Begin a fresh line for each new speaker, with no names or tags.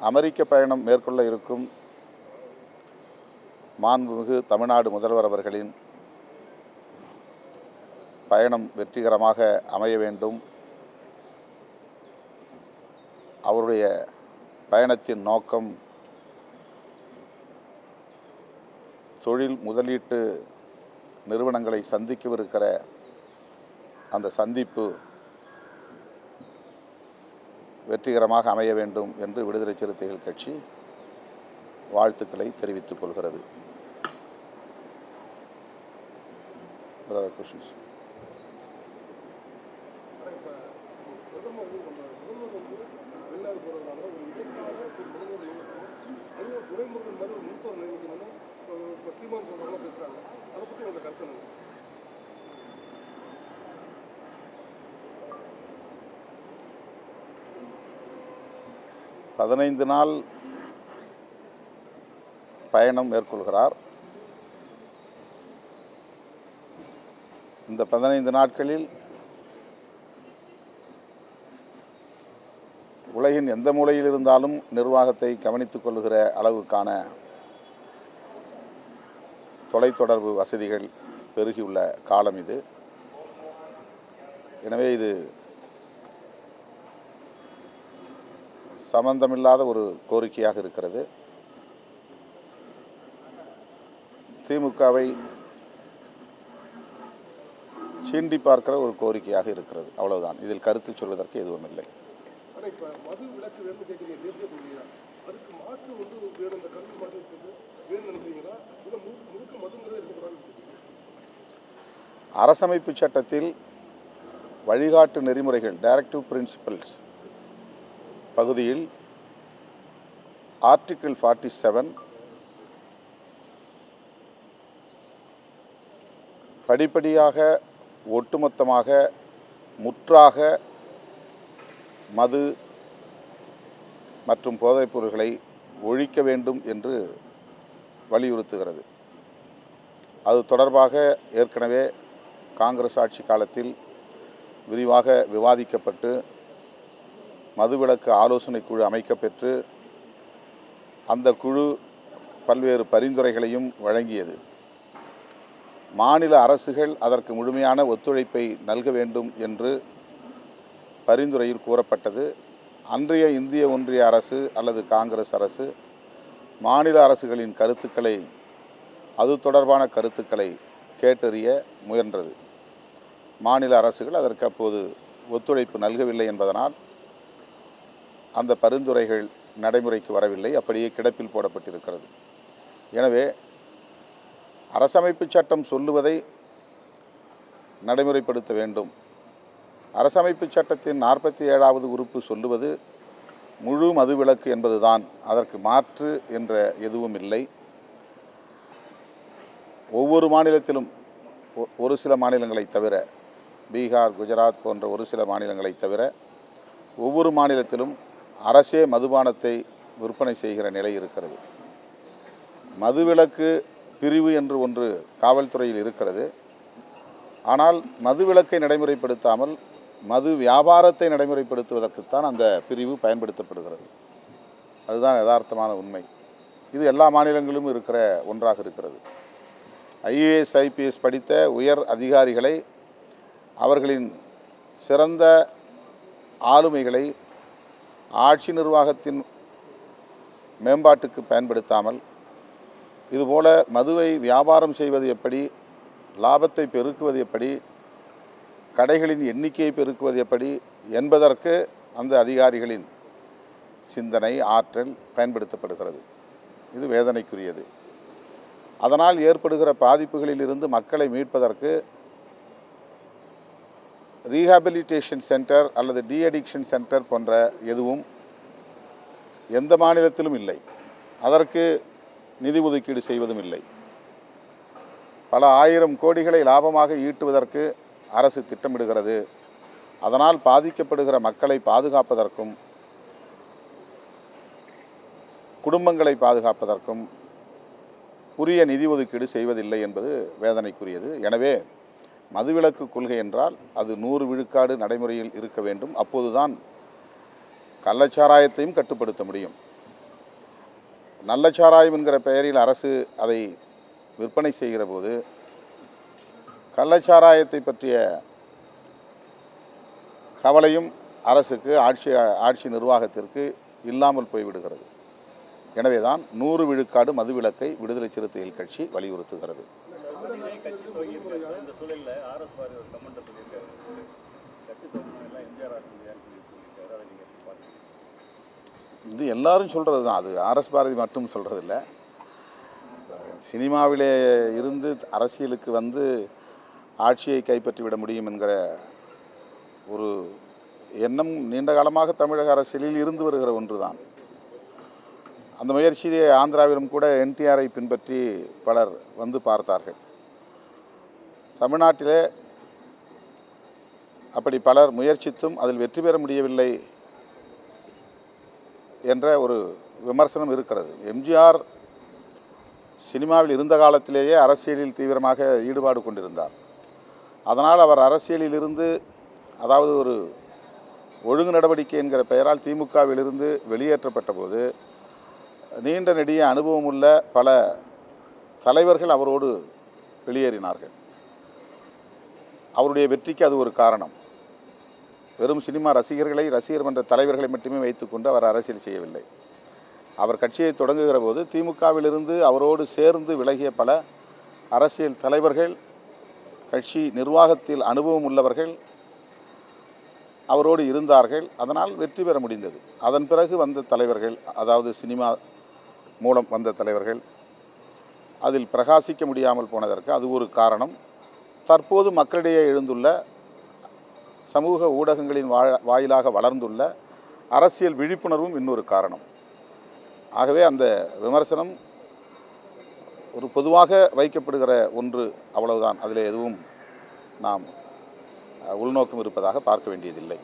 அமெரிக்க பயணம் மேற்கொள்ள இருக்கும் மாண்புமிகு தமிழ்நாடு முதல்வர் அவர்களின் பயணம் வெற்றிகரமாக அமைய வேண்டும். அவருடைய பயணத்தின் நோக்கம் தொழில் முதலீட்டு நிறுவனங்களை சந்திக்கவிருக்கிற அந்த சந்திப்பு வெற்றிகரமாக அமைய வேண்டும் என்று விடுதலை சிறுத்தைகள் கட்சி வாழ்த்துக்களை தெரிவித்துக் கொள்கிறது Brother
துறைமுருகன் மாதிரி மூத்தவர் இப்போ சீமான் பேசுகிறாங்க அதை பற்றி உங்கள் கருத்து
பதினைந்து நாள் பயணம் மேற்கொள்கிறார். இந்த பதினைந்து நாட்களில் உலகின் எந்த மூலையில் இருந்தாலும் நிர்வாகத்தை கவனித்துக் கொள்கிற அளவுக்கான தொலைத்தொடர்பு வசதிகள் பெருகியுள்ள காலம் இது. எனவே இது சம்பந்தமில்லாத ஒரு கோரிக்கையாக இருக்கிறது. திமுகவை சீண்டி பார்க்கிற ஒரு கோரிக்கையாக இருக்கிறது. அவ்வளவுதான். இதில் கருத்து சொல்வதற்கு எதுவும் இல்லை அரசமைப்பு சட்டத்தில் வழிகாட்டு நெறிமுறைகள் டைரக்டிவ் பிரின்சிபல்ஸ் பகுதியில் ஆர்டிகிள் ஃபார்ட்டி செவன் படிப்படியாக ஒட்டுமொத்தமாக முற்றாக மது மற்றும் போதைப்பொருள்களை ஒழிக்க வேண்டும் என்று வலியுறுத்துகிறது. அது தொடர்பாக ஏற்கனவே காங்கிரஸ் ஆட்சி காலத்தில் விரிவாக விவாதிக்கப்பட்டு மதுவிலக்கு ஆலோசனை குழு அமைக்கப்பெற்று அந்த குழு பல்வேறு பரிந்துரைகளையும் வழங்கியது. மாநில அரசுகள் அதற்கு முழுமையான ஒத்துழைப்பை நல்க வேண்டும் என்று பரிந்துரையில் கூறப்பட்டது. அன்றைய இந்திய ஒன்றிய அரசு அல்லது காங்கிரஸ் அரசு மாநில அரசுகளின் கருத்துக்களை அது தொடர்பான கருத்துக்களை கேட்டறிய முயன்றது. மாநில அரசுகள் அதற்கு அப்போது ஒத்துழைப்பு நல்கவில்லை என்பதனால் அந்த பரிந்துரைகள் நடைமுறைக்கு வரவில்லை. அப்படியே கிடப்பில் போடப்பட்டிருக்கிறது. எனவே அரசமைப்பு சட்டம் சொல்லுவதை நடைமுறைப்படுத்த வேண்டும். அரசமைப்பு சட்டத்தின் நாற்பத்தி ஏழாவது உறுப்பு சொல்லுவது முழு மதுவிலக்கு என்பதுதான். அதற்கு மாற்று என்ற எதுவும் இல்லை ஒவ்வொரு மாநிலத்திலும் ஒ- ஒரு சில மாநிலங்களை தவிர பீகார் குஜராத் போன்ற ஒரு சில மாநிலங்களை தவிர ஒவ்வொரு மாநிலத்திலும் அரசே மதுபானத்தை விற்பனை செய்கிற நிலை இருக்கிறது. மதுவிலக்கு பிரிவு என்று ஒன்று காவல்துறையில் இருக்கிறது. ஆனால் மதுவிலக்கை நடைமுறைப்படுத்தாமல் மது வியாபாரத்தை நடைமுறைப்படுத்துவதற்குத்தான் அந்த பிரிவு பயன்படுத்தப்படுகிறது. அதுதான் யதார்த்தமான உண்மை. இது எல்லா மாநிலங்களிலும் இருக்கிற ஒன்றாக இருக்கிறது. ஐஏஎஸ் ஐபிஎஸ் படித்த உயர் அதிகாரிகளை அவர்களின் சிறந்த ஆளுமைகளை ஆட்சி நிர்வாகத்தின் மேம்பாட்டுக்கு பயன்படுத்தாமல் இதுபோல மதுவை வியாபாரம் செய்வது எப்படி லாபத்தை பெருக்குவது எப்படி கடைகளின் எண்ணிக்கையை பெருக்குவது எப்படி என்பதற்கு அந்த அதிகாரிகளின் சிந்தனை ஆற்றல் பயன்படுத்தப்படுகிறது. இது வேதனைக்குரியது. அதனால் ஏற்படுகிற பாதிப்புகளில் இருந்து மக்களை மீட்பதற்கு ரீஹாபிலிட்டேஷன் சென்டர் அல்லது டி அடிக்ஷன் சென்டர் போன்ற எதுவும் எந்த மாநிலத்திலும் இல்லை. அதற்கு நிதி ஒதுக்கீடு செய்வதும் இல்லை. பல ஆயிரம் கோடிகளை லாபமாக ஈட்டுவதற்கு அரசு திட்டமிடுகிறது. அதனால் பாதிக்கப்படுகிற மக்களை பாதுகாப்பதற்கும் குடும்பங்களை பாதுகாப்பதற்கும் உரிய நிதி ஒதுக்கீடு செய்வதில்லை என்பது வேதனைக்குரியது. எனவே மதுவிலக்கு கொள்கை என்றால் அது நூறு விழுக்காடு நடைமுறையில் இருக்க வேண்டும். அப்போதுதான் கள்ளச்சாராயத்தையும் கட்டுப்படுத்த முடியும். நல்லச்சாராயம் என்கிற பெயரில் அரசு அதை விற்பனை செய்கிற போது கள்ளச்சாராயத்தை பற்றிய கவலையும் அரசுக்கு ஆட்சி ஆட்சி நிர்வாகத்திற்கு இல்லாமல் போய்விடுகிறது. எனவே தான் நூறு விழுக்காடு மதுவிலக்கை விடுதலை சிறுத்தைகள் கட்சி வலியுறுத்துகிறது.
கட்சி துவங்கியிருக்காரு இந்த சூழலில் ஆர்எஸ் பாரி ஒரு கமெண்ட் சொல்லியிருக்காரு. கட்சி துவங்கணும் எல்லாம் எம்ஜிஆர் ஆட்சி சொல்லி சொல்லியிருக்காரு. அதை நீங்கள் எப்படி பார்க்குறீங்க?
இது எல்லாரும் சொல்கிறது தான் அது ஆர்எஸ் பாரதி மட்டும் சொல்கிறது இல்லை சினிமாவிலே இருந்து அரசியலுக்கு வந்து ஆட்சியை கைப்பற்றி விட முடியும் என்கிற ஒரு எண்ணம் நீண்ட காலமாக தமிழக அரசியலில் இருந்து வருகிற ஒன்று தான் அந்த முயற்சியை ஆந்திராவிலும் கூட என்டிஆரை பின்பற்றி பலர் வந்து பார்த்தார்கள். தமிழ்நாட்டிலே அப்படி பலர் முயற்சித்தும் அதில் வெற்றி பெற முடியவில்லை என்ற ஒரு விமர்சனம் இருக்கிறது. எம்ஜிஆர் சினிமாவில் இருந்த காலத்திலேயே அரசியலில் தீவிரமாக ஈடுபாடு கொண்டிருந்தார். அதனால் அவர் அரசியலில் இருந்து அதாவது ஒரு ஒழுங்கு நடவடிக்கை என்கிற பெயரால் திமுகவிலிருந்து வெளியேற்றப்பட்ட போது நீண்ட நெடிய அனுபவமுள்ள பல தலைவர்கள் அவரோடு வெளியேறினார்கள். அவருடைய வெற்றிக்கு அது ஒரு காரணம். வெறும் சினிமா ரசிகர்களை ரசிகர் மன்ற தலைவர்களை மட்டுமே வைத்துக்கொண்டு அவர் அரசியல் செய்யவில்லை. அவர் கட்சியை தொடங்குகிற போது திமுகவிலிருந்து அவரோடு சேர்ந்து விலகிய பல அரசியல் தலைவர்கள் கட்சி நிர்வாகத்தில் அனுபவம் உள்ளவர்கள் அவரோடு இருந்தார்கள். அதனால் வெற்றி பெற முடிந்தது. அதன் பிறகு வந்த தலைவர்கள் அதாவது சினிமா மூலம் வந்த தலைவர்கள் அதில் பிரகாசிக்க முடியாமல் போனதற்கு அது ஒரு காரணம். தற்போது மக்களிடையே எழுந்துள்ள சமூக ஊடகங்களின் வா- வாயிலாக வளர்ந்துள்ள அரசியல் விழிப்புணர்வும் இன்னொரு காரணம். ஆகவே அந்த விமர்சனம் ஒரு பொதுவாக வைக்கப்படுகிற ஒன்று அவ்வளவுதான். அதில் எதுவும் நாம் உள்நோக்கம் இருப்பதாக பார்க்க வேண்டியதில்லை.